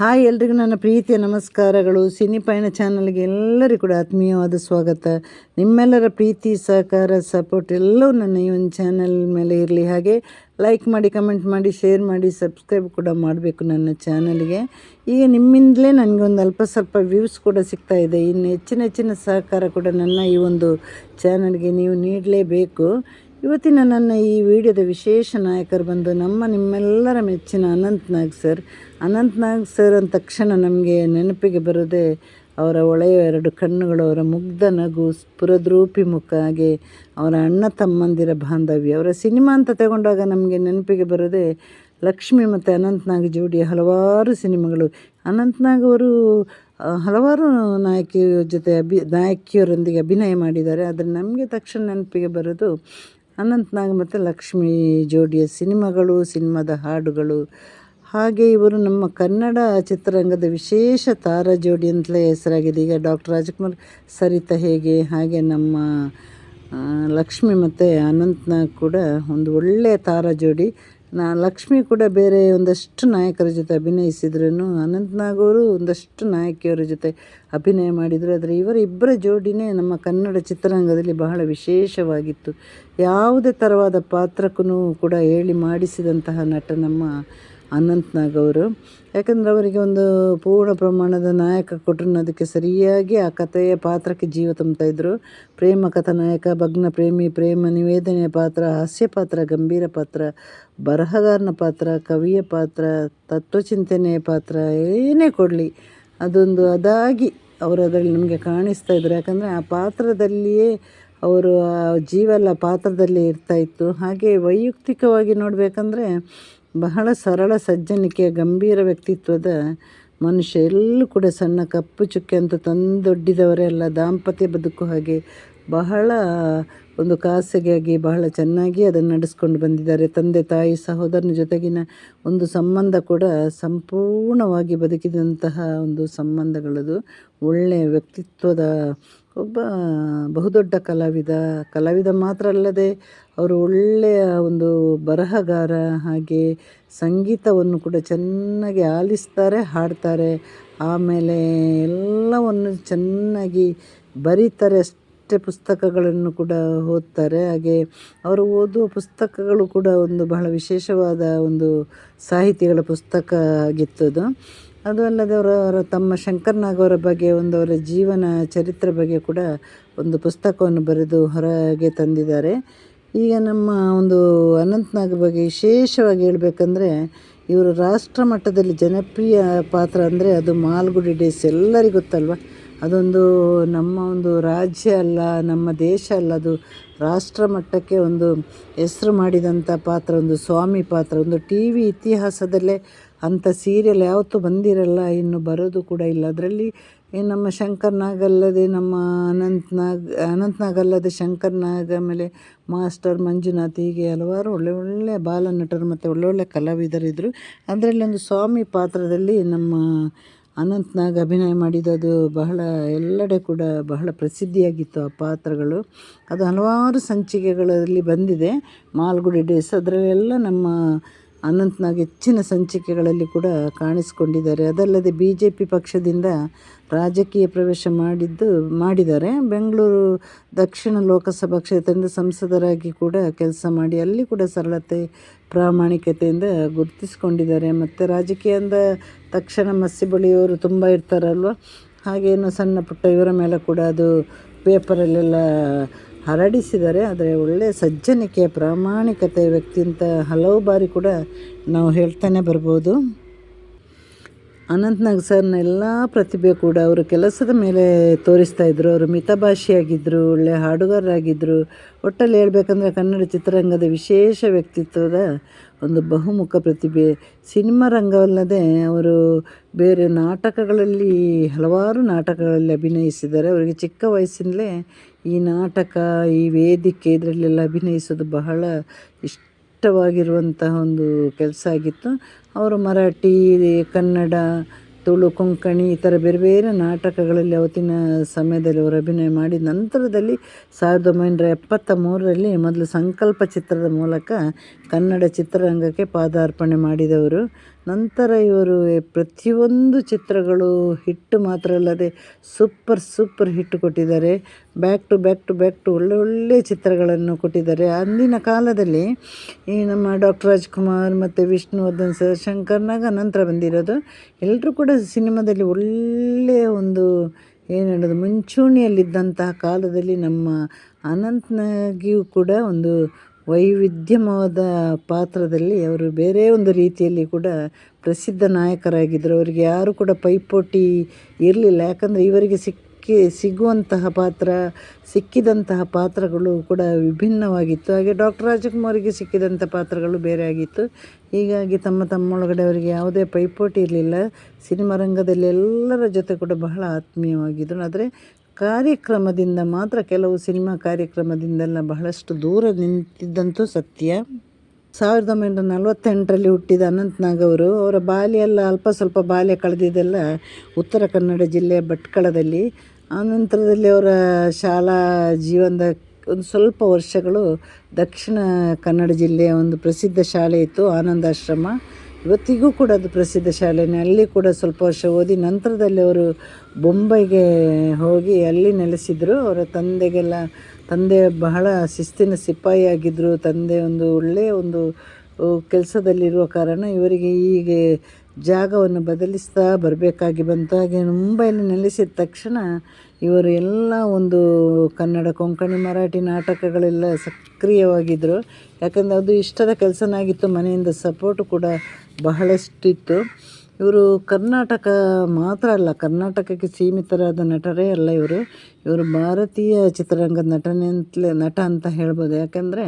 Hi ಎಲ್ರಿಗೂ ನನ್ನ ಪ್ರೀತಿಯ ನಮಸ್ಕಾರಗಳು. ಸಿನಿ ಪಯಣ ಚಾನಲ್ಗೆ ಎಲ್ಲರಿಗೂ ಕೂಡ ಆತ್ಮೀಯವಾದ ಸ್ವಾಗತ. ನಿಮ್ಮೆಲ್ಲರ ಪ್ರೀತಿ, ಸಹಕಾರ ಸಪೋರ್ಟ್ ಎಲ್ಲವೂ ನನ್ನ ಈ ಒಂದು ಚಾನಲ್ ಮೇಲೆ ಇರಲಿ. ಹಾಗೆ ಲೈಕ್ ಮಾಡಿ ಕಮೆಂಟ್ ಮಾಡಿ ಶೇರ್ ಮಾಡಿ ಸಬ್ಸ್ಕ್ರೈಬ್ ಕೂಡ ಮಾಡಬೇಕು ನನ್ನ ಚಾನಲ್ಗೆ. ಈಗ ನಿಮ್ಮಿಂದಲೇ ನನಗೆ ಒಂದು ಅಲ್ಪ ಸ್ವಲ್ಪ ವ್ಯೂಸ್ ಕೂಡ ಸಿಗ್ತಾ ಇದೆ. ಇನ್ನು ಹೆಚ್ಚಿನ ಹೆಚ್ಚಿನ ಸಹಕಾರ ಕೂಡ ನನ್ನ ಈ ಒಂದು ಚಾನಲ್ಗೆ ನೀವು ನೀಡಲೇಬೇಕು. ಇವತ್ತಿನ ನನ್ನ ಈ ವಿಡಿಯೋದ ವಿಶೇಷ ನಾಯಕರು ಬಂದು ನಮ್ಮ ನಿಮ್ಮೆಲ್ಲರ ಮೆಚ್ಚಿನ ಅನಂತ್ ನಾಗ್ ಸರ್. ಅನಂತ್ ನಾಗ್ ಸರ್ ಅಂದ ತಕ್ಷಣ ನಮಗೆ ನೆನಪಿಗೆ ಬರದೆ ಅವರ ಒಳೆಯ ಎರಡು ಕಣ್ಣುಗಳು, ಅವರ ಮುಗ್ಧ ನಗು ಸ್ಫುರದ್ರೂಪಿ ಮುಖ, ಹಾಗೆ ಅವರ ಅಣ್ಣ ತಮ್ಮಂದಿರ ಬಾಂಧವ್ಯ. ಅವರ ಸಿನಿಮಾ ಅಂತ ತಗೊಂಡಾಗ ನಮಗೆ ನೆನಪಿಗೆ ಬರೋದೇ ಲಕ್ಷ್ಮಿ ಮತ್ತು ಅನಂತ್ನಾಗ್ ಜೋಡಿಯ ಹಲವಾರು ಸಿನಿಮಾಗಳು. ಅನಂತ್ನಾಗ್ ಅವರು ಹಲವಾರು ನಾಯಕಿಯರ ಜೊತೆ ಅಭಿ, ನಾಯಕಿಯರೊಂದಿಗೆ ಅಭಿನಯ ಮಾಡಿದ್ದಾರೆ. ಆದರೆ ನಮಗೆ ತಕ್ಷಣ ನೆನಪಿಗೆ ಬರೋದು ಅನಂತ್ನಾಗ್ ಮತ್ತು ಲಕ್ಷ್ಮಿ ಜೋಡಿಯ ಸಿನಿಮಾಗಳು, ಸಿನಿಮಾದ ಹಾಡುಗಳು. ಹಾಗೆ ಇವರು ನಮ್ಮ ಕನ್ನಡ ಚಿತ್ರರಂಗದ ವಿಶೇಷ ತಾರಾ ಜೋಡಿ ಅಂತಲೇ ಹೆಸರಾಗಿದೆ. ಈಗ ಡಾಕ್ಟರ್ ರಾಜಕುಮಾರ್ ಸರಿತಾ ಹೇಗೆ, ಹಾಗೆ ನಮ್ಮ ಲಕ್ಷ್ಮಿ ಮತ್ತು ಅನಂತ್ನಾಗ್ ಕೂಡ ಒಂದು ಒಳ್ಳೆಯ ತಾರಾ ಜೋಡಿ ನಾ, ಲಕ್ಷ್ಮಿ ಕೂಡ ಬೇರೆ ಒಂದಷ್ಟು ನಾಯಕರ ಜೊತೆ ಅಭಿನಯಿಸಿದ್ರು ಅನಂತ್ನಾಗ್ ಅವರು ಒಂದಷ್ಟು ನಾಯಕಿಯರ ಜೊತೆ ಅಭಿನಯ ಮಾಡಿದರು. ಆದರೆ ಇವರ ಇಬ್ಬರ ಜೋಡಿನೇ ನಮ್ಮ ಕನ್ನಡ ಚಿತ್ರರಂಗದಲ್ಲಿ ಬಹಳ ವಿಶೇಷವಾಗಿತ್ತು. ಯಾವುದೇ ಥರವಾದ ಪಾತ್ರಕ್ಕೂ ಕೂಡ ಹೇಳಿ ಮಾಡಿಸಿದಂತಹ ನಟ ನಮ್ಮ ಅನಂತ್ನಾಗ್ ಅವರು. ಯಾಕಂದರೆ ಅವರಿಗೆ ಒಂದು ಪೂರ್ಣ ಪ್ರಮಾಣದ ನಾಯಕ ಕೊಟ್ಟರು ಅದಕ್ಕೆ ಸರಿಯಾಗಿ ಆ ಕಥೆಯ ಪಾತ್ರಕ್ಕೆ ಜೀವ ತುಂಬ್ತಾ ಇದ್ದರು ಪ್ರೇಮ ಕಥಾನಾಯಕ ಭಗ್ನ ಪ್ರೇಮಿ, ಪ್ರೇಮ ನಿವೇದನೆಯ ಪಾತ್ರ, ಹಾಸ್ಯ ಪಾತ್ರ, ಗಂಭೀರ ಪಾತ್ರ, ಬರಹಗಾರನ ಪಾತ್ರ, ಕವಿಯ ಪಾತ್ರ, ತತ್ವಚಿಂತನೆಯ ಪಾತ್ರ, ಏನೇ ಕೊಡಲಿ. ಅದೊಂದು ಅದಾಗಿ ಅವರು ಅದರಲ್ಲಿ ನಮಗೆ ಕಾಣಿಸ್ತಾ ಇದ್ರು. ಯಾಕಂದರೆ ಆ ಪಾತ್ರದಲ್ಲಿಯೇ ಅವರು ಆ ಜೀವ ಎಲ್ಲ ಪಾತ್ರದಲ್ಲಿ ಇರ್ತಾಯಿತ್ತು ಹಾಗೆ ವೈಯಕ್ತಿಕವಾಗಿ ನೋಡಬೇಕಂದ್ರೆ ಬಹಳ ಸರಳ ಸಜ್ಜನಿಕೆಯ ಗಂಭೀರ ವ್ಯಕ್ತಿತ್ವದ ಮನುಷ್ಯ ಎಲ್ಲೂ ಕೂಡ ಸಣ್ಣ ಕಪ್ಪು ಚುಕ್ಕೆ ಅಂತ ತಂದೊಡ್ಡಿದವರೇ ಅಲ್ಲ, ದಾಂಪತ್ಯ ಬದುಕು ಹಾಗೆ ಬಹಳ ಒಂದು ಖಾಸಗಿಯಾಗಿ ಬಹಳ ಚೆನ್ನಾಗಿ ಅದನ್ನು ನಡೆಸ್ಕೊಂಡು ಬಂದಿದ್ದಾರೆ. ತಂದೆ, ತಾಯಿ, ಸಹೋದರನ ಜೊತೆಗಿನ ಒಂದು ಸಂಬಂಧ ಕೂಡ ಸಂಪೂರ್ಣವಾಗಿ ಬದುಕಿದಂತಹ ಒಂದು ಸಂಬಂಧಗಳದು. ಒಳ್ಳೆಯ ವ್ಯಕ್ತಿತ್ವದ ಒಬ್ಬ ಬಹುದೊಡ್ಡ ಕಲಾವಿದ ಕಲಾವಿದ ಮಾತ್ರ ಅಲ್ಲದೆ ಅವರು ಒಳ್ಳೆಯ ಒಂದು ಬರಹಗಾರ ಹಾಗೆ ಸಂಗೀತವನ್ನು ಕೂಡ ಚೆನ್ನಾಗಿ ಆಲಿಸ್ತಾರೆ, ಹಾಡ್ತಾರೆ. ಆಮೇಲೆ ಎಲ್ಲವನ್ನು ಚೆನ್ನಾಗಿ ಬರೀತಾರೆ ಅಷ್ಟೇ ಪುಸ್ತಕಗಳನ್ನು ಕೂಡ ಓದ್ತಾರೆ. ಹಾಗೆ ಅವರು ಓದುವ ಪುಸ್ತಕಗಳು ಕೂಡ ಒಂದು ಬಹಳ ವಿಶೇಷವಾದ ಒಂದು ಸಾಹಿತಿಗಳ ಪುಸ್ತಕ ಆಗಿತ್ತು ಅದು. ಅದು ಅಲ್ಲದೆ ಅವರ ತಮ್ಮ ಶಂಕರ್ನಾಗ್ ಬಗ್ಗೆ ಒಂದು ಅವರ ಜೀವನ ಚರಿತ್ರೆ ಬಗ್ಗೆ ಕೂಡ ಒಂದು ಪುಸ್ತಕವನ್ನು ಬರೆದು ಹೊರಗೆ ತಂದಿದ್ದಾರೆ. ಈಗ ನಮ್ಮ ಒಂದು ಅನಂತನಾಗ್ ಬಗ್ಗೆ ವಿಶೇಷವಾಗಿ ಹೇಳಬೇಕಂದ್ರೆ, ಇವರು ರಾಷ್ಟ್ರ ಮಟ್ಟದಲ್ಲಿ ಜನಪ್ರಿಯ ಪಾತ್ರ ಅಂದರೆ ಅದು ಮಾಲ್ಗುಡಿ ಡೇಸ್ ಎಲ್ಲರಿಗೂ ಗೊತ್ತಲ್ವ? ಅದೊಂದು ನಮ್ಮ ಒಂದು ರಾಜ್ಯ ಅಲ್ಲ, ನಮ್ಮ ದೇಶ ಅಲ್ಲ, ಅದು ರಾಷ್ಟ್ರ ಮಟ್ಟಕ್ಕೆ ಒಂದು ಹೆಸರು ಮಾಡಿದಂಥ ಪಾತ್ರ, ಒಂದು ಸ್ವಾಮಿ ಪಾತ್ರ. ಒಂದು ಟಿ ವಿ ಇತಿಹಾಸದಲ್ಲೇ ಅಂಥ ಸೀರಿಯಲ್ ಯಾವತ್ತೂ ಬಂದಿರಲ್ಲ, ಇನ್ನು ಬರೋದು ಕೂಡ ಇಲ್ಲ. ಅದರಲ್ಲಿ ಈ ನಮ್ಮ ಶಂಕರ್ನಾಗ್ ಅಲ್ಲದೆ ನಮ್ಮ ಅನಂತ್ನಾಗ್ ಅನಂತ್ನಾಗ್ ಅನಂತ್ ನಾಗ್ ಅಲ್ಲದೆ ಶಂಕರ್ನಾಗ್, ಆಮೇಲೆ ಮಾಸ್ಟರ್ ಮಂಜುನಾಥ್ ಹೀಗೆ ಹಲವಾರು ಒಳ್ಳೆ ಒಳ್ಳೆ ಬಾಲ ನಟರು ಮತ್ತು ಒಳ್ಳೊಳ್ಳೆ ಕಲಾವಿದರಿದ್ದರು ಅದರಲ್ಲಿ ಒಂದು ಸ್ವಾಮಿ ಪಾತ್ರದಲ್ಲಿ ನಮ್ಮ ಅನಂತ್ನಾಗ್ ಅಭಿನಯ ಮಾಡಿದ್ದು ಬಹಳ, ಎಲ್ಲೆಡೆ ಕೂಡ ಬಹಳ ಪ್ರಸಿದ್ಧಿಯಾಗಿತ್ತು ಆ ಪಾತ್ರಗಳು. ಅದು ಹಲವಾರು ಸಂಚಿಕೆಗಳಲ್ಲಿ ಬಂದಿದೆ. ಮಾಲ್ಗುಡಿ ಡೇಸ್, ಅದರಲ್ಲೆಲ್ಲ ನಮ್ಮ ಅನಂತ್ನಾಗ್ ಹೆಚ್ಚಿನ ಸಂಚಿಕೆಗಳಲ್ಲಿ ಕೂಡ ಕಾಣಿಸ್ಕೊಂಡಿದ್ದಾರೆ. ಅದಲ್ಲದೆ ಬಿ ಜೆ ಪಿ ಪಕ್ಷದಿಂದ ರಾಜಕೀಯ ಪ್ರವೇಶ ಮಾಡಿದ್ದು, ಮಾಡಿದ್ದಾರೆ. ಬೆಂಗಳೂರು ದಕ್ಷಿಣ ಲೋಕಸಭಾ ಕ್ಷೇತ್ರದಿಂದ ಸಂಸದರಾಗಿ ಕೂಡ ಕೆಲಸ ಮಾಡಿ, ಅಲ್ಲಿ ಕೂಡ ಸರಳತೆ, ಪ್ರಾಮಾಣಿಕತೆಯಿಂದ ಗುರುತಿಸ್ಕೊಂಡಿದ್ದಾರೆ. ಮತ್ತು ರಾಜಕೀಯ ಅಂದ ತಕ್ಷಣ ಮಸಿ ಬಳಿಯವರು ತುಂಬ ಇರ್ತಾರಲ್ವ? ಹಾಗೇನು ಸಣ್ಣ ಪುಟ್ಟ ಇವರ ಮೇಲೆ ಕೂಡ ಅದು ಪೇಪರಲ್ಲೆಲ್ಲ ಹರಡಿಸಿದ್ದಾರೆ ಆದರೆ ಒಳ್ಳೆಯ ಸಜ್ಜನಿಕೆ, ಪ್ರಾಮಾಣಿಕತೆ ವ್ಯಕ್ತಿ ಅಂತ ಹಲವು ಬಾರಿ ಕೂಡ ನಾವು ಹೇಳ್ತಾನೆ ಬರ್ಬೋದು. ಅನಂತನಾಗ್ ಸರ್ನ ಎಲ್ಲ ಪ್ರತಿಭೆ ಕೂಡ ಅವರು ಕೆಲಸದ ಮೇಲೆ ತೋರಿಸ್ತಾ ಇದ್ದರು ಅವರು ಮಿತಭಾಷಿಯಾಗಿದ್ದರು ಒಳ್ಳೆಯ ಹಾಡುಗಾರರಾಗಿದ್ದರು ಒಟ್ಟಲ್ಲಿ ಹೇಳ್ಬೇಕಂದ್ರೆ ಕನ್ನಡ ಚಿತ್ರರಂಗದ ವಿಶೇಷ ವ್ಯಕ್ತಿತ್ವದ ಒಂದು ಬಹುಮುಖ ಪ್ರತಿಭೆ. ಸಿನಿಮಾ ರಂಗವಲ್ಲದೆ ಅವರು ಬೇರೆ ನಾಟಕಗಳಲ್ಲಿ ಹಲವಾರು ನಾಟಕಗಳಲ್ಲಿ ಅಭಿನಯಿಸಿದ್ದಾರೆ. ಅವರಿಗೆ ಚಿಕ್ಕ ವಯಸ್ಸಿನಲ್ಲೇ ಈ ನಾಟಕ, ಈ ವೇದಿಕೆ ಇದರಲ್ಲೆಲ್ಲ ಅಭಿನಯಿಸೋದು ಬಹಳ ಇಷ್ಟವಾಗಿರುವಂತಹ ಒಂದು ಕೆಲಸ ಆಗಿತ್ತು. ಅವರು ಮರಾಠಿ, ಕನ್ನಡ, ತುಳು, ಕೊಂಕಣಿ ಈ ಥರ ಬೇರೆ ಬೇರೆ ನಾಟಕಗಳಲ್ಲಿ ಅವತ್ತಿನ ಸಮಯದಲ್ಲಿ ಅವರು ಅಭಿನಯ ಮಾಡಿದ ನಂತರದಲ್ಲಿ ಸಾವಿರದ ಒಂಬೈನೂರ ಎಪ್ಪತ್ತ ಮೂರರಲ್ಲಿ ಮೊದಲು ಸಂಕಲ್ಪ ಚಿತ್ರದ ಮೂಲಕ ಕನ್ನಡ ಚಿತ್ರರಂಗಕ್ಕೆ ಪಾದಾರ್ಪಣೆ ಮಾಡಿದವರು. ನಂತರ ಇವರು ಪ್ರತಿಯೊಂದು ಚಿತ್ರಗಳು ಹಿಟ್ಟು ಮಾತ್ರ ಅಲ್ಲದೆ ಸೂಪರ್ ಸೂಪರ್ ಹಿಟ್ ಕೊಟ್ಟಿದ್ದಾರೆ. Back to back to back to ಒಳ್ಳೆ ಒಳ್ಳೆ ಚಿತ್ರಗಳನ್ನು ಕೊಟ್ಟಿದ್ದಾರೆ. ಅಂದಿನ ಕಾಲದಲ್ಲಿ ಈ ನಮ್ಮ ಡಾಕ್ಟರ್ ರಾಜ್ಕುಮಾರ್ ಮತ್ತು ವಿಷ್ಣುವರ್ಧನ್ ಸರ್ ಶಂಕರ್ನಾಗ ನಂತರ ಬಂದಿರೋದು. ಎಲ್ಲರೂ ಕೂಡ ಸಿನಿಮಾದಲ್ಲಿ ಒಳ್ಳೆಯ ಒಂದು ಏನು ಹೇಳೋದು, ಮುಂಚೂಣಿಯಲ್ಲಿದ್ದಂತಹ ಕಾಲದಲ್ಲಿ ನಮ್ಮ ಅನಂತ್ನಾಗಿಯೂ ಕೂಡ ಒಂದು ವೈವಿಧ್ಯಮವಾದ ಪಾತ್ರದಲ್ಲಿ ಅವರು ಬೇರೆ ಒಂದು ರೀತಿಯಲ್ಲಿ ಕೂಡ ಪ್ರಸಿದ್ಧ ನಾಯಕರಾಗಿದ್ದರು. ಅವರಿಗೆ ಯಾರು ಕೂಡ ಪೈಪೋಟಿ ಇರಲಿಲ್ಲ. ಯಾಕಂದರೆ ಇವರಿಗೆ ಸಿಕ್ಕಿ, ಸಿಗುವಂತಹ ಪಾತ್ರ, ಸಿಕ್ಕಿದಂತಹ ಪಾತ್ರಗಳು ಕೂಡ ವಿಭಿನ್ನವಾಗಿತ್ತು. ಹಾಗೆ ಡಾಕ್ಟರ್ ರಾಜಕುಮಾರಿಗೆ ಸಿಕ್ಕಿದಂಥ ಪಾತ್ರಗಳು ಬೇರೆ ಆಗಿತ್ತು. ಹೀಗಾಗಿ ತಮ್ಮ ತಮ್ಮೊಳಗಡೆ ಅವರಿಗೆ ಯಾವುದೇ ಪೈಪೋಟಿ ಇರಲಿಲ್ಲ. ಸಿನಿಮಾ ರಂಗದಲ್ಲಿ ಎಲ್ಲರ ಜೊತೆ ಕೂಡ ಬಹಳ ಆತ್ಮೀಯವಾಗಿದ್ದರು. ಆದರೆ ಕಾರ್ಯಕ್ರಮದಿಂದ ಮಾತ್ರ ಕೆಲವು ಸಿನಿಮಾ ಕಾರ್ಯಕ್ರಮದಿಂದೆಲ್ಲ ಬಹಳಷ್ಟು ದೂರ ನಿಂತಿದ್ದಂತೂ ಸತ್ಯ. ಸಾವಿರದ ಒಂಬೈನೂರ ನಲವತ್ತೆಂಟರಲ್ಲಿ ಹುಟ್ಟಿದ ಅನಂತ್ನಾಗ್ ಅವರು, ಅವರ ಬಾಲ್ಯ ಎಲ್ಲ ಅಲ್ಪ ಸ್ವಲ್ಪ ಬಾಲ್ಯ ಕಳೆದಿದ್ದೆಲ್ಲ ಉತ್ತರ ಕನ್ನಡ ಜಿಲ್ಲೆಯ ಭಟ್ಕಳದಲ್ಲಿ ಆನಂತರದಲ್ಲಿ ಅವರ ಶಾಲಾ ಜೀವನದ ಒಂದು ಸ್ವಲ್ಪ ವರ್ಷಗಳು ದಕ್ಷಿಣ ಕನ್ನಡ ಜಿಲ್ಲೆಯ ಒಂದು ಪ್ರಸಿದ್ಧ ಶಾಲೆ ಇತ್ತು, ಆನಂದಾಶ್ರಮ. ಇವತ್ತಿಗೂ ಕೂಡ ಅದು ಪ್ರಸಿದ್ಧ ಶಾಲೆನೇ ಅಲ್ಲಿ ಕೂಡ ಸ್ವಲ್ಪ ವರ್ಷ ಓದಿ ನಂತರದಲ್ಲಿ ಅವರು ಬೊಂಬೈಗೆ ಹೋಗಿ ಅಲ್ಲಿ ನೆಲೆಸಿದರು. ಅವರ ತಂದೆಗೆಲ್ಲ, ತಂದೆ ಬಹಳ ಶಿಸ್ತಿನ ಸಿಪಾಯಿ ಆಗಿದ್ದರು ತಂದೆ ಒಂದು ಒಳ್ಳೆಯ ಒಂದು ಕೆಲಸದಲ್ಲಿರುವ ಕಾರಣ ಇವರಿಗೆ ಹೀಗೆ ಜಾಗವನ್ನು ಬದಲಿಸ್ತಾ ಬರಬೇಕಾಗಿ ಬಂತು. ಹಾಗೆ ಮುಂಬೈಲಿ ನೆಲೆಸಿದ ತಕ್ಷಣ ಇವರು ಎಲ್ಲ ಒಂದು ಕನ್ನಡ, ಕೊಂಕಣಿ, ಮರಾಠಿ ನಾಟಕಗಳೆಲ್ಲ ಸಕ್ರಿಯವಾಗಿದ್ದರು ಯಾಕಂದರೆ ಅದು ಇಷ್ಟದ ಕೆಲಸನಾಗಿತ್ತು. ಮನೆಯಿಂದ ಸಪೋರ್ಟ್ ಕೂಡ ಬಹಳಷ್ಟಿತ್ತು. ಇವರು ಕರ್ನಾಟಕ ಮಾತ್ರ ಅಲ್ಲ, ಕರ್ನಾಟಕಕ್ಕೆ ಸೀಮಿತರಾದ ನಟರೇ ಅಲ್ಲ ಇವರು. ಇವರು ಭಾರತೀಯ ಚಿತ್ರರಂಗದ ನಟನೆ ಅಂತಲೇ, ನಟ ಅಂತ ಹೇಳ್ಬೋದು. ಯಾಕಂದರೆ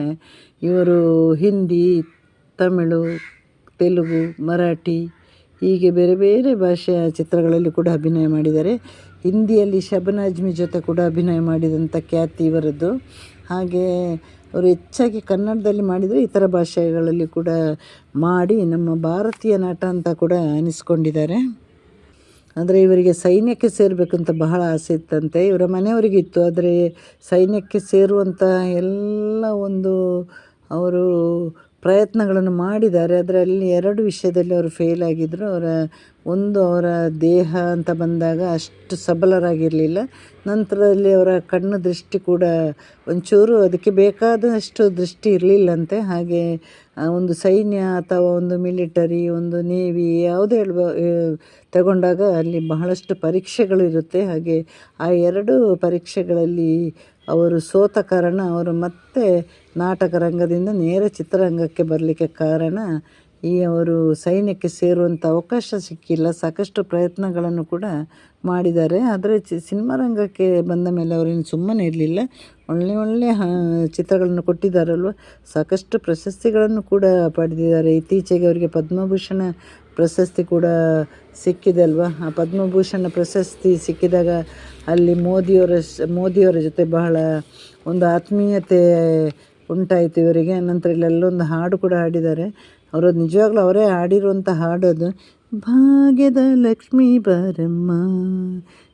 ಇವರು ಹಿಂದಿ, ತಮಿಳು, ತೆಲುಗು, ಮರಾಠಿ, ಹೀಗೆ ಬೇರೆ ಬೇರೆ ಭಾಷೆಯ ಚಿತ್ರಗಳಲ್ಲಿ ಕೂಡ ಅಭಿನಯ ಮಾಡಿದ್ದಾರೆ. ಹಿಂದಿಯಲ್ಲಿ ಶಬನಾಜ್ಮಿ ಜೊತೆ ಕೂಡ ಅಭಿನಯ ಮಾಡಿದಂಥ ಖ್ಯಾತಿ ಇವರದ್ದು. ಹಾಗೆ ಅವರು ಹೆಚ್ಚಾಗಿ ಕನ್ನಡದಲ್ಲಿ ಮಾಡಿದರೆ, ಇತರ ಭಾಷೆಗಳಲ್ಲಿ ಕೂಡ ಮಾಡಿ, ನಮ್ಮ ಭಾರತೀಯ ನಟ ಅಂತ ಕೂಡ ಅನಿಸ್ಕೊಂಡಿದ್ದಾರೆ. ಅಂದರೆ ಇವರಿಗೆ ಸೈನ್ಯಕ್ಕೆ ಸೇರಬೇಕಂತ ಬಹಳ ಆಸೆ ಇತ್ತಂತೆ. ಇವರ ಮನೆಯವರಿಗಿತ್ತು ಆದರೆ ಸೈನ್ಯಕ್ಕೆ ಸೇರುವಂಥ ಎಲ್ಲ ಒಂದು ಅವರು ಪ್ರಯತ್ನಗಳನ್ನು ಮಾಡಿದ್ದಾರೆ. ಅದರಲ್ಲಿ ಎರಡು ವಿಷಯದಲ್ಲಿ ಅವರು ಫೇಲ್ ಆಗಿದ್ದರು ಅವರ ಒಂದು ಅವರ ದೇಹ ಅಂತ ಬಂದಾಗ ಅಷ್ಟು ಸಬಲರಾಗಿರಲಿಲ್ಲ. ನಂತರದಲ್ಲಿ ಅವರ ಕಣ್ಣು ದೃಷ್ಟಿ ಕೂಡ ಒಂಚೂರು ಅದಕ್ಕೆ ಬೇಕಾದಷ್ಟು ದೃಷ್ಟಿ ಇರಲಿಲ್ಲಂತೆ. ಹಾಗೆ ಒಂದು ಸೈನ್ಯ ಅಥವಾ ಒಂದು ಮಿಲಿಟರಿ, ಒಂದು ನೇವಿ ಯಾವುದೇ ಹೇಳ್ಬ ತಗೊಂಡಾಗ ಅಲ್ಲಿ ಬಹಳಷ್ಟು ಪರೀಕ್ಷೆಗಳು ಇರುತ್ತೆ. ಹಾಗೆ ಆ ಎರಡು ಪರೀಕ್ಷೆಗಳಲ್ಲಿ ಅವರು ಸೋತ ಕಾರಣ ಅವರು ಮತ್ತೆ ನಾಟಕ ರಂಗದಿಂದ ನೇರ ಚಿತ್ರರಂಗಕ್ಕೆ ಬರಲಿಕ್ಕೆ ಕಾರಣ, ಈ ಅವರು ಸೈನ್ಯಕ್ಕೆ ಸೇರುವಂಥ ಅವಕಾಶ ಸಿಕ್ಕಿಲ್ಲ. ಸಾಕಷ್ಟು ಪ್ರಯತ್ನಗಳನ್ನು ಕೂಡ ಮಾಡಿದ್ದಾರೆ. ಆದರೆ ಚಿ, ಸಿನಿಮಾ ರಂಗಕ್ಕೆ ಬಂದ ಮೇಲೆ ಅವರೇನು ಸುಮ್ಮನೆ ಇರಲಿಲ್ಲ. ಒಳ್ಳೆ ಒಳ್ಳೆ ಚಿತ್ರಗಳನ್ನು ಕೊಟ್ಟಿದ್ದಾರಲ್ವ? ಸಾಕಷ್ಟು ಪ್ರಶಸ್ತಿಗಳನ್ನು ಕೂಡ ಪಡೆದಿದ್ದಾರೆ. ಇತ್ತೀಚೆಗೆ ಅವರಿಗೆ ಪದ್ಮಭೂಷಣ ಪ್ರಶಸ್ತಿ ಕೂಡ ಸಿಕ್ಕಿದೆ ಅಲ್ವಾ? ಆ ಪದ್ಮಭೂಷಣ ಪ್ರಶಸ್ತಿ ಸಿಕ್ಕಿದಾಗ ಅಲ್ಲಿ ಮೋದಿಯವರ ಮೋದಿಯವರ ಜೊತೆ ಬಹಳ ಒಂದು ಆತ್ಮೀಯತೆ ಉಂಟಾಯಿತು ಇವರಿಗೆ. ನಂತರ ಇಲ್ಲೆಲ್ಲೊಂದು ಹಾಡು ಕೂಡ ಹಾಡಿದ್ದಾರೆ. ಅವರು ನಿಜವಾಗ್ಲೂ ಅವರೇ ಹಾಡಿರುವಂಥ ಹಾಡು ಅದು ಭಾಗ್ಯದ ಲಕ್ಷ್ಮೀ ಬರಮ್ಮ.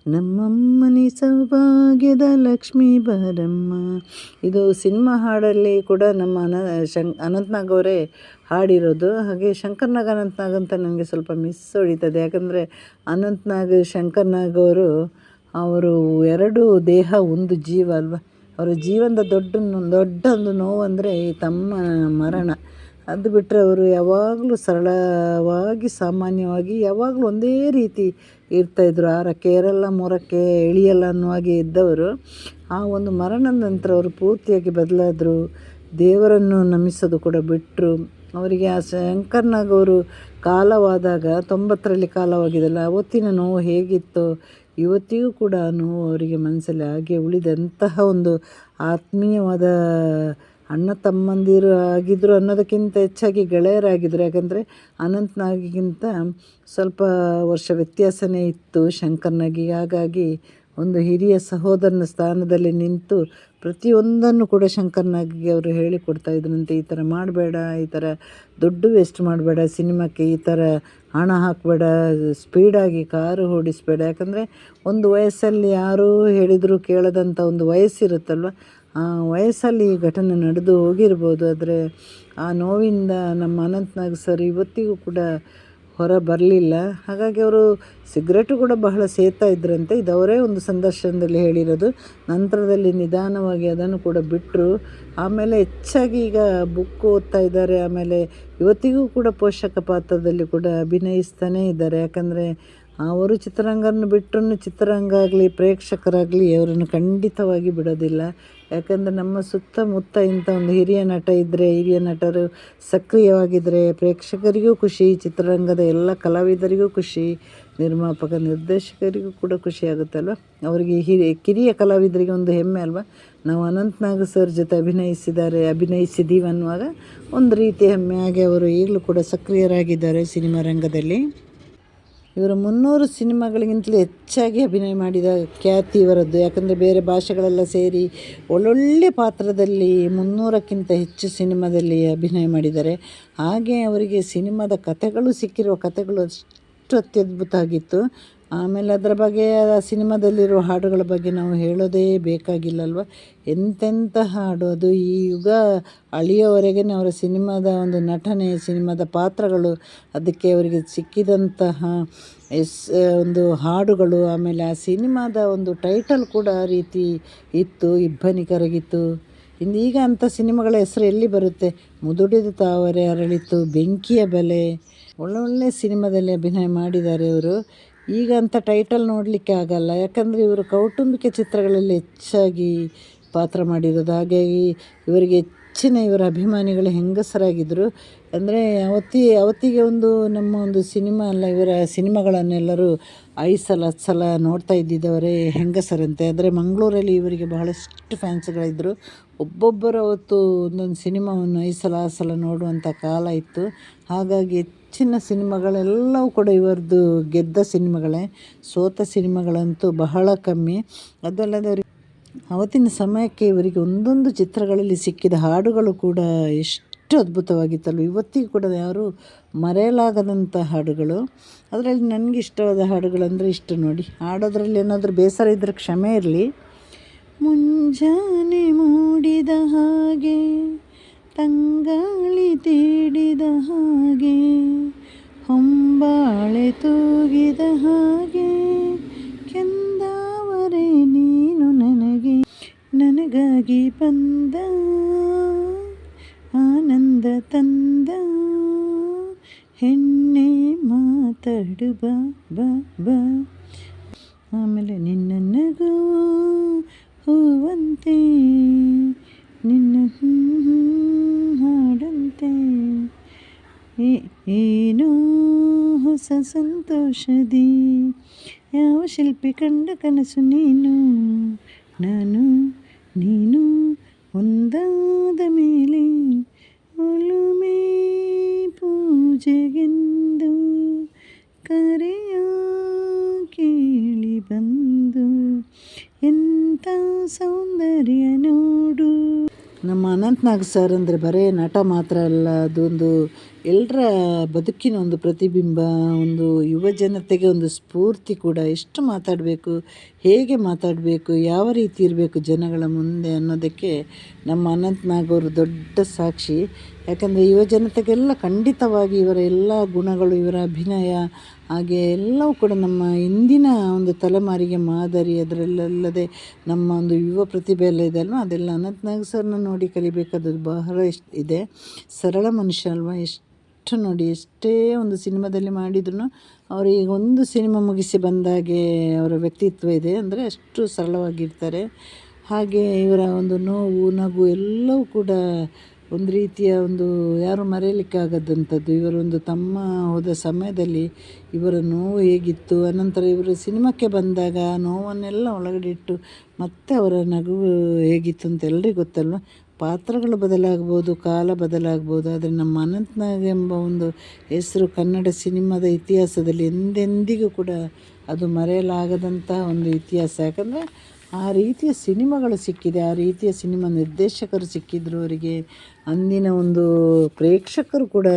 ನಮ್ಮಮ್ಮನಿ ಸೌಭಾಗ್ಯದ ಲಕ್ಷ್ಮೀ ಬರಮ್ಮ. ಇದು ಸಿನಿಮಾ ಹಾಡಲ್ಲಿ ಕೂಡ ನಮ್ಮ ಅನ ಶಂ, ಅನಂತ್ನಾಗ್ ಅವರೇ ಹಾಡಿರೋದು. ಹಾಗೆ ಶಂಕರ್ನಾಗ್ ಅನಂತ್ನಾಗ್ ಅಂತ ನನಗೆ ಸ್ವಲ್ಪ ಮಿಸ್ ಹೊಡಿತದೆ. ಯಾಕಂದರೆ ಅನಂತ್ನಾಗ್ ಶಂಕರ್ನಾಗ್ ಅವರು ಅವರು ಎರಡು ದೇಹ, ಒಂದು ಜೀವ ಅಲ್ವಾ? ಅವರ ಜೀವನದ ದೊಡ್ಡ ದೊಡ್ಡ ಒಂದು ನೋವಂದರೆ ಈ ತಮ್ಮ ಮರಣ. ಅದು ಬಿಟ್ಟರೆ ಅವರು ಯಾವಾಗಲೂ ಸರಳವಾಗಿ, ಸಾಮಾನ್ಯವಾಗಿ ಯಾವಾಗಲೂ ಒಂದೇ ರೀತಿ ಇರ್ತಾಯಿದ್ರು ಆರಕ್ಕೆ ಏರಲ್ಲ ಮೂರಕ್ಕೆ ಇಳಿಯಲ್ಲ ಅನ್ನೋ ಹಾಗೆ ಇದ್ದವರು. ಆ ಒಂದು ಮರಣದ ನಂತರ ಅವರು ಪೂರ್ತಿಯಾಗಿ ಬದಲಾದರು. ದೇವರನ್ನು ನಮಿಸೋದು ಕೂಡ ಬಿಟ್ಟರು ಅವರಿಗೆ ಆ ಶಂಕರ್ನಾಗವರು ಕಾಲವಾದಾಗ, ತೊಂಬತ್ತರಲ್ಲಿ ಕಾಲವಾಗಿದೆಲ್ಲ, ಅವತ್ತಿನ ನೋವು ಹೇಗಿತ್ತು ಇವತ್ತಿಗೂ ಕೂಡ ನೋವು ಅವರಿಗೆ ಮನಸ್ಸಲ್ಲಿ ಹಾಗೆ ಉಳಿದಂತಹ ಒಂದು ಆತ್ಮೀಯವಾದ ಅಣ್ಣ ತಮ್ಮಂದಿರು ಆಗಿದ್ದರು ಅನ್ನೋದಕ್ಕಿಂತ ಹೆಚ್ಚಾಗಿ ಗೆಳೆಯರಾಗಿದ್ದರು ಯಾಕಂದರೆ ಅನಂತ್ನಾಗಿಗಿಂತ ಸ್ವಲ್ಪ ವರ್ಷ ವ್ಯತ್ಯಾಸವೇ ಇತ್ತು. ಶಂಕರ್ನಾಗಿ ಹಾಗಾಗಿ ಒಂದು ಹಿರಿಯ ಸಹೋದರನ ಸ್ಥಾನದಲ್ಲಿ ನಿಂತು ಪ್ರತಿಯೊಂದನ್ನು ಕೂಡ ಶಂಕರ್ನಾಗಿಗೆ ಅವರು ಹೇಳಿಕೊಡ್ತಾ ಇದ್ರಂತೆ ಈ ಥರ ಮಾಡಬೇಡ, ಈ ಥರ ದುಡ್ಡು ವೇಸ್ಟ್ ಮಾಡಬೇಡ, ಸಿನಿಮಾಕ್ಕೆ ಈ ಥರ ಹಣ ಹಾಕಬೇಡ, ಸ್ಪೀಡಾಗಿ ಕಾರು ಓಡಿಸ್ಬೇಡ. ಯಾಕಂದರೆ ಒಂದು ವಯಸ್ಸಲ್ಲಿ ಯಾರೂ ಹೇಳಿದರೂ ಕೇಳದಂಥ ಒಂದು ವಯಸ್ಸಿರುತ್ತಲ್ವ? ವಯಸ್ಸಲ್ಲಿ ಈ ಘಟನೆ ನಡೆದು ಹೋಗಿರ್ಬೋದು, ಆದರೆ ಆ ನೋವಿಂದ ನಮ್ಮ ಅನಂತ್ನಾಗ್ ಸರ್ ಇವತ್ತಿಗೂ ಕೂಡ ಹೊರ ಬರಲಿಲ್ಲ. ಹಾಗಾಗಿ ಅವರು ಸಿಗರೇಟು ಕೂಡ ಬಹಳ ಸೇತಾ ಇದ್ರಂತೆ. ಇದು ಅವರೇ ಒಂದು ಸಂದರ್ಶನದಲ್ಲಿ ಹೇಳಿರೋದು. ನಂತರದಲ್ಲಿ ನಿಧಾನವಾಗಿ ಅದನ್ನು ಕೂಡ ಬಿಟ್ಟರು ಆಮೇಲೆ ಹೆಚ್ಚಾಗಿ ಈಗ ಬುಕ್ ಓದ್ತಾ ಇದ್ದಾರೆ. ಆಮೇಲೆ ಇವತ್ತಿಗೂ ಕೂಡ ಪೋಷಕ ಪಾತ್ರದಲ್ಲಿ ಕೂಡ ಅಭಿನಯಿಸ್ತಾನೇ ಇದ್ದಾರೆ. ಯಾಕಂದರೆ ಅವರು ಚಿತ್ರರಂಗನ ಬಿಟ್ಟರು ಚಿತ್ರರಂಗ ಆಗಲಿ, ಪ್ರೇಕ್ಷಕರಾಗಲಿ, ಅವರನ್ನು ಖಂಡಿತವಾಗಿ ಬಿಡೋದಿಲ್ಲ. ಯಾಕಂದರೆ ನಮ್ಮ ಸುತ್ತಮುತ್ತ ಇಂಥ ಒಂದು ಹಿರಿಯ ನಟ ಇದ್ದರೆ ಹಿರಿಯ ನಟರು ಸಕ್ರಿಯವಾಗಿದ್ದರೆ ಪ್ರೇಕ್ಷಕರಿಗೂ ಖುಷಿ, ಚಿತ್ರರಂಗದ ಎಲ್ಲ ಕಲಾವಿದರಿಗೂ ಖುಷಿ, ನಿರ್ಮಾಪಕ, ನಿರ್ದೇಶಕರಿಗೂ ಕೂಡ ಖುಷಿ ಆಗುತ್ತಲ್ವ? ಅವರಿಗೆ ಹಿರಿಯ ಕಿರಿಯ ಕಲಾವಿದರಿಗೆ ಒಂದು ಹೆಮ್ಮೆ ಅಲ್ವಾ? ನಾವು ಅನಂತ್ ನಾಗ್ ಸರ್ ಜೊತೆ ಅಭಿನಯಿಸಿದ್ದಾರೆ ಅಭಿನಯಿಸಿದ್ದೀವಿ ಅನ್ನುವಾಗ ಒಂದು ರೀತಿ ಹೆಮ್ಮೆ ಹಾಗೆ ಅವರು ಈಗಲೂ ಕೂಡ ಸಕ್ರಿಯರಾಗಿದ್ದಾರೆ ಸಿನಿಮಾ ರಂಗದಲ್ಲಿ. ಇವರು ಮುನ್ನೂರು ಸಿನಿಮಾಗಳಿಗಿಂತಲೂ ಹೆಚ್ಚಾಗಿ ಅಭಿನಯ ಮಾಡಿದ ಖ್ಯಾತಿ ಇವರದ್ದು. ಯಾಕಂದರೆ ಬೇರೆ ಭಾಷೆಗಳೆಲ್ಲ ಸೇರಿ ಒಳ್ಳೊಳ್ಳೆ ಪಾತ್ರದಲ್ಲಿ ಮುನ್ನೂರಕ್ಕಿಂತ ಹೆಚ್ಚು ಸಿನಿಮಾದಲ್ಲಿ ಅಭಿನಯ ಮಾಡಿದ್ದಾರೆ. ಹಾಗೆ ಅವರಿಗೆ ಸಿನಿಮಾದ ಕಥೆಗಳು ಸಿಕ್ಕಿರುವ ಕಥೆಗಳು ಅಷ್ಟು ಅತ್ಯದ್ಭುತ ಆಗಿತ್ತು. ಆಮೇಲೆ ಅದರ ಬಗ್ಗೆ, ಆ ಸಿನಿಮಾದಲ್ಲಿರೋ ಹಾಡುಗಳ ಬಗ್ಗೆ ನಾವು ಹೇಳೋದೇ ಬೇಕಾಗಿಲ್ಲಲ್ವ? ಎಂತೆಂಥ ಹಾಡು ಅದು? ಈ ಯುಗ ಅಳಿಯೋವರೆಗೆ ಅವರ ಸಿನಿಮಾದ ಒಂದು ನಟನೆ ಸಿನಿಮಾದ ಪಾತ್ರಗಳು ಅದಕ್ಕೆ ಅವರಿಗೆ ಸಿಕ್ಕಿದಂತಹ ಎಸ್ ಒಂದು ಹಾಡುಗಳು, ಆಮೇಲೆ ಆ ಸಿನಿಮಾದ ಒಂದು ಟೈಟಲ್ ಕೂಡ ಆ ರೀತಿ ಇತ್ತು, ಇಬ್ಬನಿ ಕರಗಿತ್ತು ಇನ್ನು ಈಗ ಅಂಥ ಸಿನಿಮಾಗಳ ಹೆಸರು ಎಲ್ಲಿ ಬರುತ್ತೆ? ಮುದುಡಿದ ತಾವರೆ ಅರಳಿತು, ಬೆಂಕಿಯ ಬಲೆ. ಒಳ್ಳೊಳ್ಳೆ ಸಿನಿಮಾದಲ್ಲಿ ಅಭಿನಯ ಮಾಡಿದ್ದಾರೆ ಇವರು ಈಗ ಅಂಥ ಟೈಟಲ್ ನೋಡಲಿಕ್ಕೆ ಆಗಲ್ಲ. ಯಾಕಂದರೆ ಇವರು ಕೌಟುಂಬಿಕ ಚಿತ್ರಗಳಲ್ಲಿ ಹೆಚ್ಚಾಗಿ ಪಾತ್ರ ಮಾಡಿರೋದು. ಹಾಗಾಗಿ ಇವರಿಗೆ ಹೆಚ್ಚಿನ ಇವರ ಅಭಿಮಾನಿಗಳು ಹೆಂಗಸರಾಗಿದ್ದರು ಅಂದರೆ ಅವತ್ತಿ ಅವತ್ತಿಗೆ ಒಂದು ನಮ್ಮ ಒಂದು ಸಿನಿಮಾ ಅಲ್ಲ, ಇವರ ಸಿನಿಮಾಗಳನ್ನೆಲ್ಲರೂ ಐದು ಸಲ ಹತ್ತು ಸಲ ನೋಡ್ತಾ ಇದ್ದಿದ್ದವರೇ ಹೆಂಗಸರಂತೆ. ಅಂದರೆ ಮಂಗಳೂರಲ್ಲಿ ಇವರಿಗೆ ಬಹಳಷ್ಟು ಫ್ಯಾನ್ಸ್ಗಳಿದ್ದರು ಒಬ್ಬೊಬ್ಬರು ಅವತ್ತು ಒಂದೊಂದು ಸಿನಿಮಾವನ್ನು ಐದು ಸಲ ಆರು ಸಲ ನೋಡುವಂಥ ಕಾಲ ಇತ್ತು. ಹಾಗಾಗಿ ಹೆಚ್ಚಿನ ಸಿನಿಮಾಗಳೆಲ್ಲವೂ ಕೂಡ ಇವರದ್ದು ಗೆದ್ದ ಸಿನಿಮಾಗಳೇ. ಸೋತ ಸಿನಿಮಾಗಳಂತೂ ಬಹಳ ಕಮ್ಮಿ. ಅದಲ್ಲದೆ ಅವ್ರಿಗೆ ಅವತ್ತಿನ ಸಮಯಕ್ಕೆ ಇವರಿಗೆ ಒಂದೊಂದು ಚಿತ್ರಗಳಲ್ಲಿ ಸಿಕ್ಕಿದ ಹಾಡುಗಳು ಕೂಡ ಎಷ್ಟು ಅದ್ಭುತವಾಗಿತ್ತಲ್ಲ ಇವತ್ತಿಗೂ ಕೂಡ ಯಾರು ಮರೆಯಲಾಗದಂಥ ಹಾಡುಗಳು. ಅದರಲ್ಲಿ ನನಗೆ ಇಷ್ಟವಾದ ಹಾಡುಗಳಂದರೆ ಇಷ್ಟು ನೋಡಿ. ಹಾಡೋದ್ರಲ್ಲಿ ಏನಾದರೂ ಬೇಸರ ಇದ್ದರೆ ಕ್ಷಮೆ ಇರಲಿ. ಮುಂಜಾನೆ ಮೂಡಿದ ಹಾಗೆ ತಂಗಾಳಿ ತೀಡಿದ ಹಾಗೆ, ಹೊಂಬಾಳೆ ತೂಗಿದ ಹಾಗೆ, ಕೆಂದಾವರೆ ನೀನು ನನಗೆ ನನಗಾಗಿ ಬಂದ, ಆನಂದ ತಂದ. ಹೆಣ್ಣೆ ಮಾತಾಡು, ಬಾ ಬಾ ಆಮೇಲೆ ನಿನ್ನ ನಗು ಹೂವಂತೆ, ನಿನ್ನ ಏನೋ ಹೊಸ ಸಂತೋಷದಿ ಯಾವ ಶಿಲ್ಪಿ ಕಂಡ ಕನಸು ನೀನು ನಾನು ನೀನು ಒಂದಾದ ಮೇಲೆ ಒಲುಮೆ ಪೂಜೆಗೆಂದು ಕರೆಯ ಕೇಳಿ ಬಂದು ಎಂಥ ಸೌಂದರ್ಯ ನೋಡು ನಮ್ಮ ಅನಂತ್ನಾಗ್ ಸರ್ ಅಂದರೆ ಬರೇ ನಟ ಮಾತ್ರ ಅಲ್ಲ, ಅದೊಂದು ಎಲ್ಲರ ಬದುಕಿನ ಒಂದು ಪ್ರತಿಬಿಂಬ, ಒಂದು ಯುವ ಜನತೆಗೆ ಒಂದು ಸ್ಫೂರ್ತಿ ಕೂಡ. ಎಷ್ಟು ಮಾತಾಡಬೇಕು, ಹೇಗೆ ಮಾತಾಡಬೇಕು, ಯಾವ ರೀತಿ ಇರಬೇಕು ಜನಗಳ ಮುಂದೆ ಅನ್ನೋದಕ್ಕೆ ನಮ್ಮ ಅನಂತ್ನಾಗ್ ಅವರು ದೊಡ್ಡ ಸಾಕ್ಷಿ. ಯಾಕಂದರೆ ಯುವ ಜನತೆಗೆಲ್ಲ ಖಂಡಿತವಾಗಿ ಇವರ ಎಲ್ಲ ಗುಣಗಳು, ಇವರ ಅಭಿನಯ ಹಾಗೆ ಎಲ್ಲವೂ ಕೂಡ ನಮ್ಮ ಇಂದಿನ ಒಂದು ತಲೆಮಾರಿಗೆ ಮಾದರಿ ಅದರಲ್ಲದೆ ನಮ್ಮ ಒಂದು ಯುವ ಪ್ರತಿಭೆ ಎಲ್ಲ ಇದೆ ಅಲ್ವಾ? ಅದೆಲ್ಲ ಅನಂತ್ನಾಗ್ ಸರ್ನ ನೋಡಿ ಕಲಿಬೇಕಾದದ್ದು ಬಹಳ ಇಷ್ಟ ಇದೆ. ಸರಳ ಮನುಷ್ಯ ಅಲ್ವಾ? ಎಷ್ಟು ನೋಡಿ, ಎಷ್ಟೇ ಒಂದು ಸಿನಿಮಾದಲ್ಲಿ ಮಾಡಿದ್ರು ಅವರು ಈಗ ಒಂದು ಸಿನಿಮಾ ಮುಗಿಸಿ ಬಂದಾಗೆ ಅವರ ವ್ಯಕ್ತಿತ್ವ ಇದೆ ಅಂದರೆ ಅಷ್ಟು ಸರಳವಾಗಿರ್ತಾರೆ. ಹಾಗೆ ಇವರ ಒಂದು ನೋವು, ನಗು ಎಲ್ಲವೂ ಕೂಡ ಒಂದು ರೀತಿಯ ಒಂದು ಯಾರು ಮರೆಯಲಿಕ್ಕಾಗದಂಥದ್ದು. ಇವರೊಂದು ತಮ್ಮ ಹೋದ ಸಮಯದಲ್ಲಿ ಇವರ ನೋವು ಹೇಗಿತ್ತು, ಅನಂತರ ಇವರು ಸಿನಿಮಾಕ್ಕೆ ಬಂದಾಗ ನೋವನ್ನೆಲ್ಲ ಒಳಗಡೆ ಇಟ್ಟು ಮತ್ತೆ ಅವರ ನಗು ಹೇಗಿತ್ತು ಅಂತ ಎಲ್ಲರಿಗೂ ಗೊತ್ತಲ್ವ? ಪಾತ್ರಗಳು ಬದಲಾಗ್ಬೋದು, ಕಾಲ ಬದಲಾಗ್ಬೋದು, ಆದರೆ ನಮ್ಮ ಅನಂತ್ನಾಗ್ ಎಂಬ ಒಂದು ಹೆಸರು ಕನ್ನಡ ಸಿನಿಮಾದ ಇತಿಹಾಸದಲ್ಲಿ ಎಂದೆಂದಿಗೂ ಕೂಡ ಅದು ಮರೆಯಲಾಗದಂತಹ ಒಂದು ಇತಿಹಾಸ. ಯಾಕಂದರೆ ಆ ರೀತಿಯ ಸಿನಿಮಾಗಳು ಸಿಕ್ಕಿದೆ. ಆ ರೀತಿಯ ಸಿನಿಮಾ ನಿರ್ದೇಶಕರು ಸಿಕ್ಕಿದ್ರು ಅವರಿಗೆ. ಅಂದಿನ ಒಂದು ಪ್ರೇಕ್ಷಕರು ಕೂಡ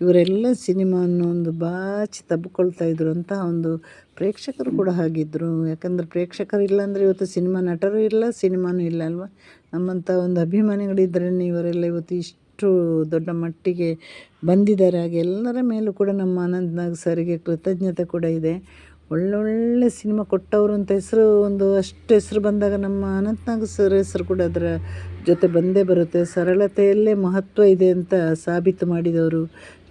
ಇವರೆಲ್ಲ ಸಿನಿಮಾವನ್ನು ಒಂದು ಬಾಚಿ ತಬ್ಕೊಳ್ತಾ ಇದ್ರು ಅಂತಹ ಒಂದು ಪ್ರೇಕ್ಷಕರು ಕೂಡ ಹಾಗಿದ್ದರು ಯಾಕಂದರೆ ಪ್ರೇಕ್ಷಕರು ಇಲ್ಲ ಅಂದರೆ ಇವತ್ತು ಸಿನಿಮಾ ನಟರು ಇಲ್ಲ, ಸಿನಿಮಾನೂ ಇಲ್ಲ ಅಲ್ವಾ? ನಮ್ಮಂಥ ಒಂದು ಅಭಿಮಾನಿಗಳಿದ್ರೇ ಇವರೆಲ್ಲ ಇವತ್ತು ಇಷ್ಟು ದೊಡ್ಡ ಮಟ್ಟಿಗೆ ಬಂದಿದ್ದಾರೆ. ಹಾಗೆ ಎಲ್ಲರ ಮೇಲೂ ಕೂಡ ನಮ್ಮ ಆನಂದ್ ನಾಗ್ ಸರಿಗೆ ಕೃತಜ್ಞತೆ ಕೂಡ ಇದೆ. ಒಳ್ಳೊಳ್ಳೆ ಸಿನಿಮಾ ಕೊಟ್ಟವರು ಅಂತ ಹೆಸರು ಒಂದು ಅಷ್ಟು ಹೆಸರು ಬಂದಾಗ ನಮ್ಮ ಅನಂತನಾಗ ಸರ್ ಹೆಸರು ಕೂಡ ಅದರ ಜೊತೆ ಬಂದೇ ಬರುತ್ತೆ. ಸರಳತೆಯಲ್ಲೇ ಮಹತ್ವ ಇದೆ ಅಂತ ಸಾಬೀತು ಮಾಡಿದವರು.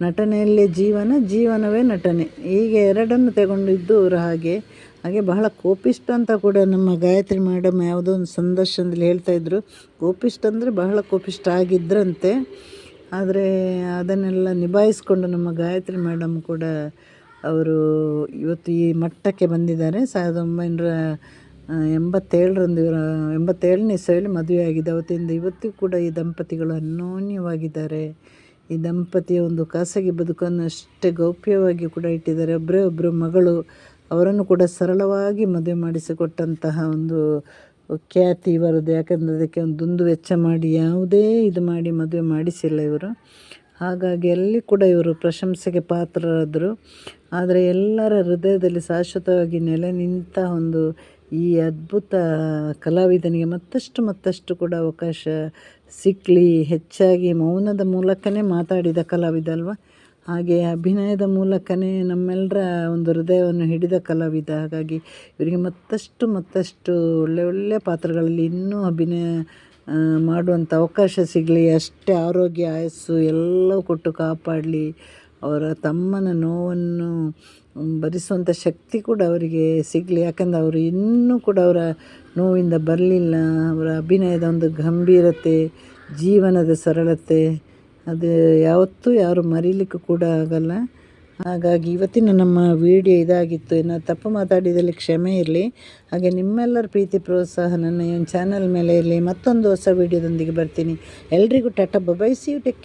ನಟನೆಯಲ್ಲೇ ಜೀವನ, ಜೀವನವೇ ನಟನೆ. ಹೀಗೆ ಎರಡನ್ನು ತಗೊಂಡಿದ್ದು ಅವರು ಹಾಗೆ. ಹಾಗೆ ಬಹಳ ಕೋಪಿಷ್ಟ ಅಂತ ಕೂಡ ನಮ್ಮ ಗಾಯತ್ರಿ ಮೇಡಮ್ ಯಾವುದೋ ಒಂದು ಸಂದರ್ಶನದಲ್ಲಿ ಹೇಳ್ತಾ ಇದ್ರು. ಕೋಪಿಷ್ಟ ಅಂದರೆ ಬಹಳ ಕೋಪಿಷ್ಟ ಆಗಿದ್ದರಂತೆ ಆದರೆ ಅದನ್ನೆಲ್ಲ ನಿಭಾಯಿಸ್ಕೊಂಡು ನಮ್ಮ ಗಾಯತ್ರಿ ಮೇಡಮ್ ಕೂಡ ಅವರು ಇವತ್ತು ಈ ಮಟ್ಟಕ್ಕೆ ಬಂದಿದ್ದಾರೆ. ಸಾವಿರದ ಒಂಬೈನೂರ ಎಂಬತ್ತೇಳರಂದು ಇವರ, ಎಂಬತ್ತೇಳನೇ ಇಸವಿಯಲ್ಲಿ ಮದುವೆ ಆಗಿದೆ. ಅವತ್ತಿಂದ ಇವತ್ತಿಗೂ ಕೂಡ ಈ ದಂಪತಿಗಳು ಅನ್ಯೋನ್ಯವಾಗಿದ್ದಾರೆ. ಈ ದಂಪತಿಯ ಒಂದು ಖಾಸಗಿ ಬದುಕನ್ನು ಅಷ್ಟೇ ಗೌಪ್ಯವಾಗಿ ಕೂಡ ಇಟ್ಟಿದ್ದಾರೆ. ಒಬ್ಬರೇ ಒಬ್ಬರು ಮಗಳು ಅವರನ್ನು ಕೂಡ ಸರಳವಾಗಿ ಮದುವೆ ಮಾಡಿಸಿಕೊಟ್ಟಂತಹ ಒಂದು ಖ್ಯಾತಿ ಇವರದ್ದು. ಯಾಕಂದರೆ ಅದಕ್ಕೆ ಒಂದು ದುಂದು ವೆಚ್ಚ ಮಾಡಿ ಯಾವುದೇ ಇದು ಮಾಡಿ ಮದುವೆ ಮಾಡಿಸಿಲ್ಲ ಇವರು. ಹಾಗಾಗಿ ಅಲ್ಲಿ ಕೂಡ ಇವರು ಪ್ರಶಂಸೆಗೆ ಪಾತ್ರರಾದರು. ಆದರೆ ಎಲ್ಲರ ಹೃದಯದಲ್ಲಿ ಶಾಶ್ವತವಾಗಿ ನೆಲೆ ನಿಂತ ಒಂದು ಈ ಅದ್ಭುತ ಕಲಾವಿದನಿಗೆ ಮತ್ತಷ್ಟು ಮತ್ತಷ್ಟು ಕೂಡ ಅವಕಾಶ ಸಿಕ್ಕಲಿ ಹೆಚ್ಚಾಗಿ ಮೌನದ ಮೂಲಕನೇ ಮಾತಾಡಿದ ಕಲಾವಿದ ಅಲ್ವಾ? ಹಾಗೆ ಅಭಿನಯದ ಮೂಲಕನೇ ನಮ್ಮೆಲ್ಲರ ಒಂದು ಹೃದಯವನ್ನು ಹಿಡಿದ ಕಲಾವಿದ. ಹಾಗಾಗಿ ಇವರಿಗೆ ಮತ್ತಷ್ಟು ಮತ್ತಷ್ಟು ಒಳ್ಳೆ ಒಳ್ಳೆಯ ಪಾತ್ರಗಳಲ್ಲಿ ಇನ್ನೂ ಅಭಿನಯ ಮಾಡುವಂಥ ಅವಕಾಶ ಸಿಗಲಿ, ಅಷ್ಟೇ ಆರೋಗ್ಯ, ಆಯಸ್ಸು ಎಲ್ಲವೂ ಕೊಟ್ಟು ಕಾಪಾಡಲಿ. ಅವರ ತಮ್ಮನ ನೋವನ್ನು ಭರಿಸುವಂಥ ಶಕ್ತಿ ಕೂಡ ಅವರಿಗೆ ಸಿಗಲಿ. ಯಾಕಂದ್ರೆ ಅವರು ಇನ್ನೂ ಕೂಡ ಅವರ ನೋವಿಂದ ಬರಲಿಲ್ಲ. ಅವರ ಅಭಿನಯದ ಒಂದು ಗಂಭೀರತೆ, ಜೀವನದ ಸರಳತೆ, ಅದು ಯಾವತ್ತೂ ಯಾರು ಮರೀಲಿಕ್ಕೂ ಕೂಡ ಆಗಲ್ಲ. ಹಾಗಾಗಿ ಇವತ್ತಿನ ನಮ್ಮ ವಿಡಿಯೋ ಇದಾಗಿತ್ತು. ಇನ್ನು ತಪ್ಪು ಮಾತಾಡಿದಲ್ಲಿ ಕ್ಷಮೆ ಇರಲಿ. ಹಾಗೆ ನಿಮ್ಮೆಲ್ಲರ ಪ್ರೀತಿ, ಪ್ರೋತ್ಸಾಹ ನನ್ನ ಈ ಒಂದು ಚಾನಲ್ ಮೇಲೆ ಇರಲಿ. ಮತ್ತೊಂದು ಹೊಸ ವಿಡಿಯೋದೊಂದಿಗೆ ಬರ್ತೀನಿ. ಎಲ್ರಿಗೂ ಟಾಟಾ ಬಬೈಸಿ ಟೆಕ್